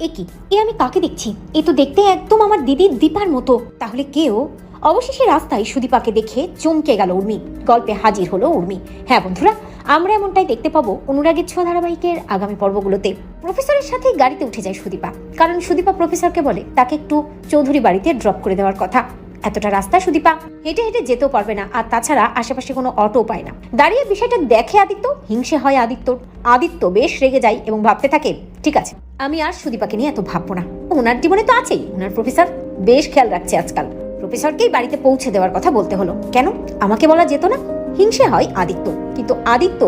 এ এ আমি কাকে দেখছি? এ তো দেখতে একদম আমার দিদির দীপার মতো। তাহলে কেউ অবশেষে রাস্তায় সুদীপাকে দেখে চমকে গেল উর্মি। গল্পে হাজির হলো উর্মি। হ্যাঁ বন্ধুরা, আমরা এমনটাই দেখতে পাবো অনুরাগের ছোঁয়া ধারাবাহিকের আগামী পর্বগুলোতে। প্রফেসরের সাথে গাড়িতে উঠে যায় সুদীপা। কারণ সুদীপা প্রফেসরকে বলে, তাকে একটু চৌধুরী বাড়িতে ড্রপ করে দেওয়ার কথা। এতটা রাস্তা সুদীপা হেঁটে হেঁটে যেতেও পারবে না, আর তাছাড়া আশেপাশে কোনো অটো পায় না। দাঁড়িয়ে বিষয়টা দেখে আদিত্য, হিংসে হয় আদিত্য আদিত্য বেশ রেগে যায় এবং ভাবতে থাকে ঠিক আছে, আমি আর সুদীপাকে নিয়ে এত ভাববো না। ওনার জীবনে তো আছেই, ওনার প্রফেসর বেশ খেয়াল রাখছে আজকাল। প্রফেসরকেই বাড়িতে পৌঁছে দেওয়ার কথা বলতে হলো। কেন? আমাকে বলা যেত না? হিংসে হয় আদিত্য। কিন্তু আদিত্য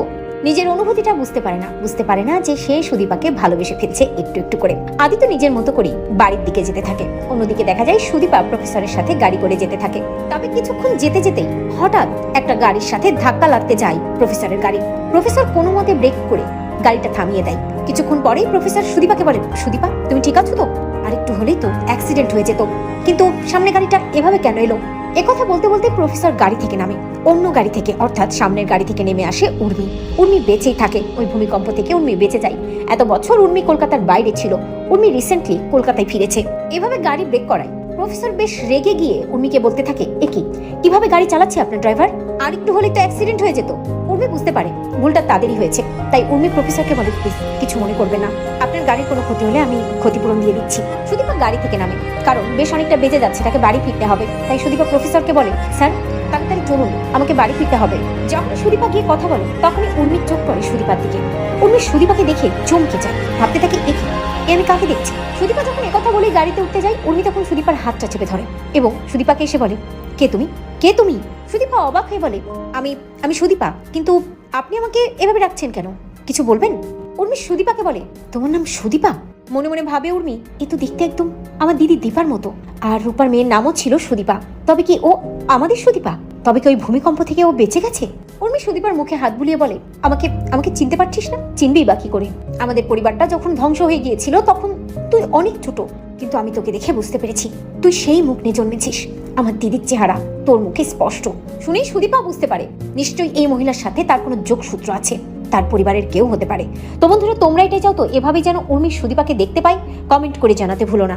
নিজের অনুভূতিটা বুঝতে পারে না। বুঝতে পারে না যে সে সুদীপাকে ভালোবেসে ফেলছে একটু একটু করে। আদিত্য নিজের মতো করেই বাড়ির দিকে যেতে থাকে। অন্যদিকে দেখা যায় সুদীপা প্রফেসরের সাথে গাড়ি করে যেতে থাকে। তবে কিছুক্ষণ যেতে যেতেই হঠাৎ একটা গাড়ির সাথে ধাক্কা লাগতে যায় প্রফেসরের গাড়ি। প্রফেসর কোনো মতে ব্রেক করে গাড়িটা থামিয়ে দেয়। কিছুক্ষণ পরেই প্রফেসর সুদীপাকে বলেন সুদীপা, তুমি ঠিক আছো তো? আর একটু হলেই তো অ্যাক্সিডেন্ট হয়ে যেত। কিন্তু সামনে গাড়িটা এভাবে কেন এলো? একথা বলতে বলতে প্রফেসর গাড়ি থেকে নামে। অন্য গাড়ি থেকে, অর্থাৎ সামনের গাড়ি থেকে নেমে আসে উর্মি। উর্মি বেঁচেই থাকে। ওই ভূমিকম্প থেকে উর্মি বেঁচে যায়। এত বছর উর্মি কলকাতার বাইরে ছিল। উর্মি রিসেন্টলি কলকাতায় ফিরেছে। এভাবে গাড়ি ব্রেক করায়। প্রফেসর বেশ রেগে গিয়ে উর্মিকে বলতে থাকে, এ কি? কীভাবে গাড়ি চালাচ্ছে আপনার ড্রাইভার আর একটু হলেই তো অ্যাক্সিডেন্ট হয়ে যেত। উর্মি বুঝতে পারে, ভুলটা তাদেরই হয়েছে। তাই উর্মি প্রফেসরকে বলে, প্লিজ, কিছু মনে করবে না। আপনার গাড়ির কোনো ক্ষতি হলে আমি ক্ষতিপূরণ দিয়ে দিচ্ছি। সুদীপা গাড়ি থেকে নামে, কারণ বেশ অনেকটা বেজে যাচ্ছে, তাকে বাড়ি ফিরতে হবে। তাই সুদীপা প্রফেসরকে বলে, স্যার, তাড়াতাড়ি চলুন, আমাকে বাড়ি ফিরতে হবে। যখন সুদীপা গিয়ে কথা বলে, তখনই উর্মির চোখ পড়ে সুদীপার দিকে। উর্মি সুদীপাকে দেখে চমকে যায়, ভাবতে থাকে, এ কি? এ আমি কাকে দেখছি? সুদীপা যখন একথা বলে গাড়িতে উঠতে যায়, উর্মি তখন সুদীপার হাতটা চেপে ধরে এবং সুদীপাকে এসে বলে কে তুমি? কে তুমি? সুদীপা অবাক হয়ে বলে, আমি আমি সুদীপা, কিন্তু আপনি আমাকে এভাবে ডাকছেন কেন? কিছু বলবেন? উর্মি সুদীপাকে বলে, তোমার নাম সুদীপা? মনে মনে ভাবে উর্মি, এ তো দেখতে একদম আমার দিদি দীপার মতো, আর রূপার মেয়ের নামও ছিল সুদীপা। তবে কি ও আমাদের সুদীপা? তবে কি ওই ভূমিকম্প থেকে ও বেঁচে গেছে? উর্মি সুদীপার মুখে হাত বুলিয়ে বলে, আমাকে আমাকে চিনতে পারছিস না? চিনবেই বাকি করে? আমাদের পরিবারটা যখন ধ্বংস হয়ে গিয়েছিল তখন তুই অনেক ছোট, কিন্তু আমি তোকে দেখে বুঝতে পেরেছি। তুই সেই মুখ নিয়ে জন্মেছিস। আমার দিদির চেহারা তোর মুখে স্পষ্ট। শুনেই সুদীপা বুঝতে পারে, নিশ্চয়ই এই মহিলার সাথে তার কোনো যোগসূত্র আছে, তার পরিবারের কেউ হতে পারে। তো বন্ধুরা, তোমরা এটাই চাও তো এভাবে যেন উর্মি সুদীপাকে দেখতে পাই? কমেন্ট করে জানাতে ভুলো না।